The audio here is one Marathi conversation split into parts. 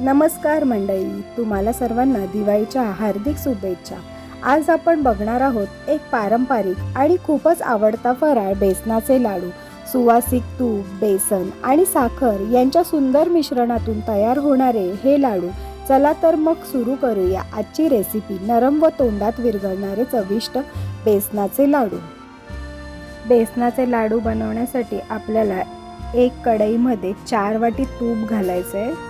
नमस्कार मंडळी तुम्हाला सर्वांना दिवाळीच्या हार्दिक शुभेच्छा. आज आपण बघणार आहोत एक पारंपरिक आणि खूपच आवडता फराळ बेसनाचे लाडू. सुवासिक तूप बेसन आणि साखर यांच्या सुंदर मिश्रणातून तयार होणारे हे लाडू. चला तर मग सुरू करूया आजची रेसिपी नरम व तोंडात विरघळणारे चविष्ट बेसनाचे लाडू. बेसनाचे लाडू बनवण्यासाठी आपल्याला एक कढईमध्ये चार वाटी तूप घालायचं आहे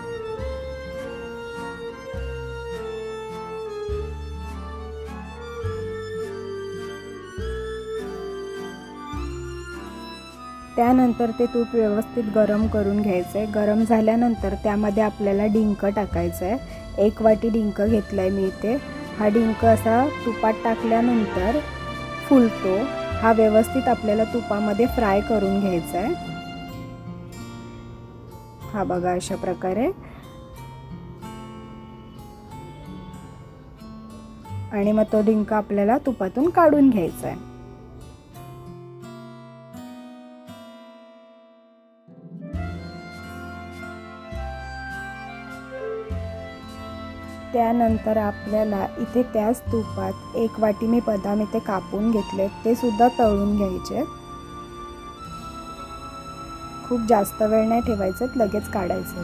त्यानंतर ते तूप व्यवस्थित गरम करून घ्यायचं आहे गरम झाल्यानंतर त्यामध्ये आपल्याला डिंक टाकायचं आहे एक वाटी डिंक घेतला आहे मी इथे. हा डिंक असा तुपात टाकल्यानंतर फुलतो. हा व्यवस्थित आपल्याला तुपामध्ये फ्राय करून घ्यायचा आहे हा बघा अशा प्रकारे. आणि मग तो डिंक आपल्याला तुपातून काढून घ्यायचा आहे त्यानंतर आपल्याला इथे त्याच तुपात एक वाटी मी बदाम इथे कापून घेतले ते सुद्धा तळून घ्यायचे. खूप जास्त वेळ नाही ठेवायचं लगेच काढायचं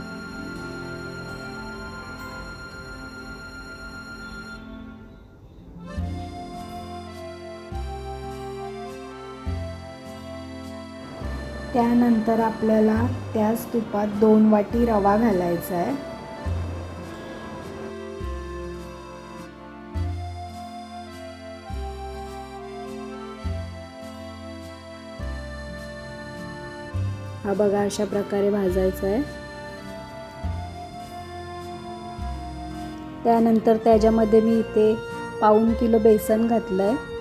त्यानंतर आपल्याला त्याच तुपात दोन वाटी रवा घालायचा आहे. हा बघा अशा प्रकारे भाजायचा आहे. त्यानंतर त्याच्यामध्ये मी इथे पाऊन किलो बेसन घातलं आहे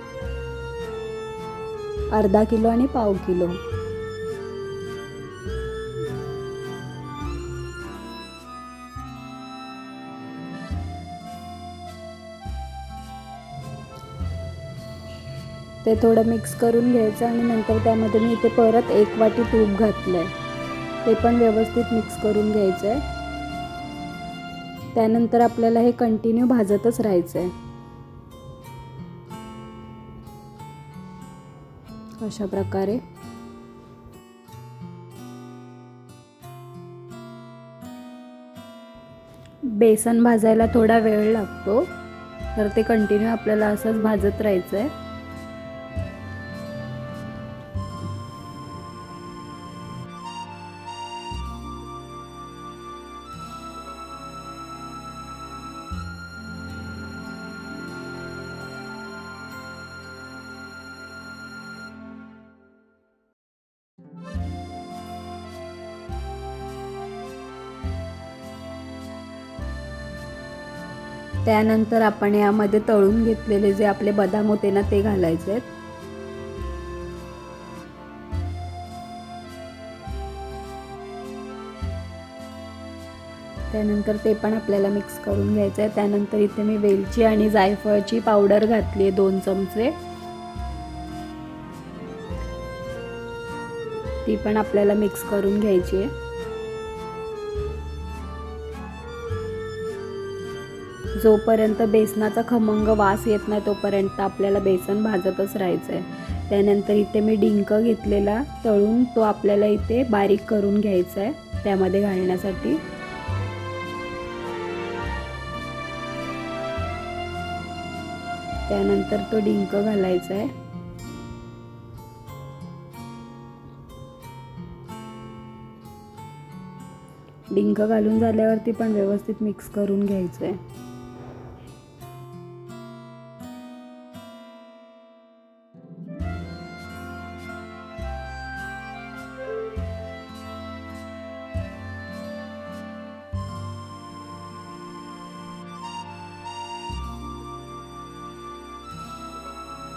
अर्धा किलो आणि पाव किलो. ते थोडं मिक्स करून घ्यायचं आणि नंतर त्यामध्ये मी इथे परत एक वाटी तूप घातलं आहे ते पण व्यवस्थित मिक्स करून घ्यायचं आहे त्यानंतर आपल्याला हे कंटिन्यू भाजतच राहायचं आहे अशा प्रकारे. बेसन भाजायला थोडा वेळ लागतो. तर ते कंटिन्यू आपल्याला असंच भाजत राहायचं आहे त्यानंतर आपण यामध्ये तळून घेतलेले जे आपले बदाम होते ना ते घालायचे आहेत. त्यानंतर ते पण आपल्याला मिक्स करून घ्यायचं आहे. त्यानंतर इथे मी वेलची आणि जायफळची पावडर घातली आहे दोन चमचे. ती पण आपल्याला मिक्स करून घ्यायची आहे. जोपर्यंत बेसनाचा खमंग वास येत नाही तोपर्यंत आपल्याला बेसन भाजतच राहायचं आहे त्यानंतर इथे मी डिंक घेतलेला तळून तो आपल्याला इथे बारीक करून घ्यायचा आहे त्यामध्ये घालण्यासाठी. त्यानंतर तो डिंक घालायचा आहे डिंक घालून झाल्यावरती पण व्यवस्थित मिक्स करून घ्यायचं आहे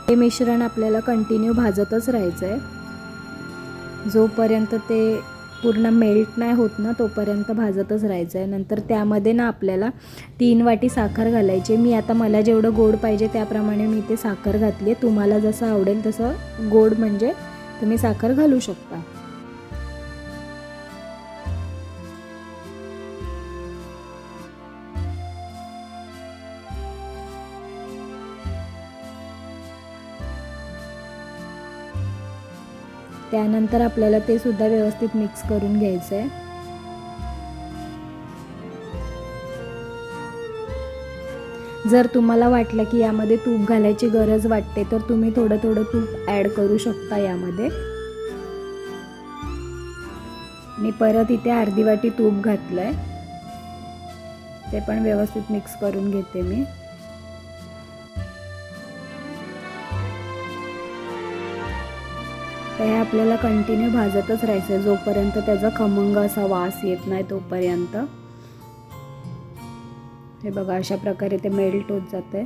हे मिश्रण आपल्याला कंटिन्यू भाजतच राहायचं आहे जोपर्यंत ते पूर्ण मेल्ट नाही होत ना तोपर्यंत भाजतच राहायचं आहे नंतर त्यामध्ये ना आपल्याला तीन वाटी साखर घालायची मी आता मला जेवढं गोड पाहिजे त्याप्रमाणे मी ते साखर घातली आहे. तुम्हाला जसं आवडेल तसं गोड म्हणजे तुम्ही साखर घालू शकता. त्यानंतर आपल्याला ते सुद्धा व्यवस्थित मिक्स करून घ्यायचं आहे जर तुम्हाला वाटलं की यामध्ये तूप घालायची गरज वाटते तर तुम्ही थोडं थोडं तूप ॲड करू शकता यामध्ये. मी परत इथे अर्धी वाटी तूप घातलं आहे ते पण व्यवस्थित मिक्स करून घेते मी. तर हे आपल्याला कंटिन्यू भाजतच राहायचं आहे जोपर्यंत त्याचा खमंग असा वास येत नाही तोपर्यंत. हे बघा अशा प्रकारे ते मेल्ट होत जाते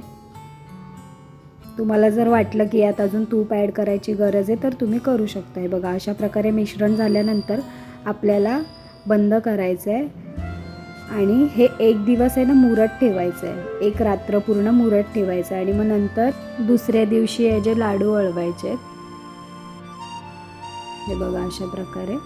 तुम्हाला जर वाटलं की यात अजून तूप ॲड करायची गरज आहे तर तुम्ही करू शकता हे बघा अशा प्रकारे मिश्रण झाल्यानंतर आपल्याला बंद करायचं आहे आणि हे एक दिवस आहे ना मुरत ठेवायचं आहे एक रात्र पूर्ण मुरत ठेवायचं आहे आणि मग नंतर दुसऱ्या दिवशी हे जे लाडू वळवायचे आहेत हे बघा अशा प्रकारे.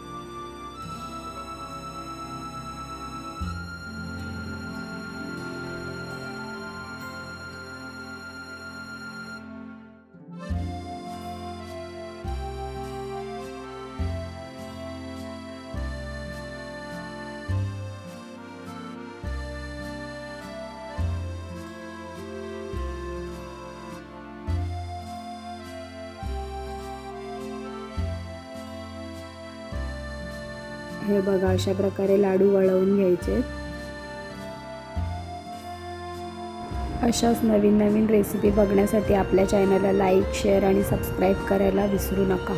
हे बघा अशा प्रकारे लाडू वळवून घ्यायचे. अशाच नवीन नवीन रेसिपी बघण्यासाठी आपल्या चॅनलला लाईक शेअर आणि सबस्क्राईब करायला विसरू नका.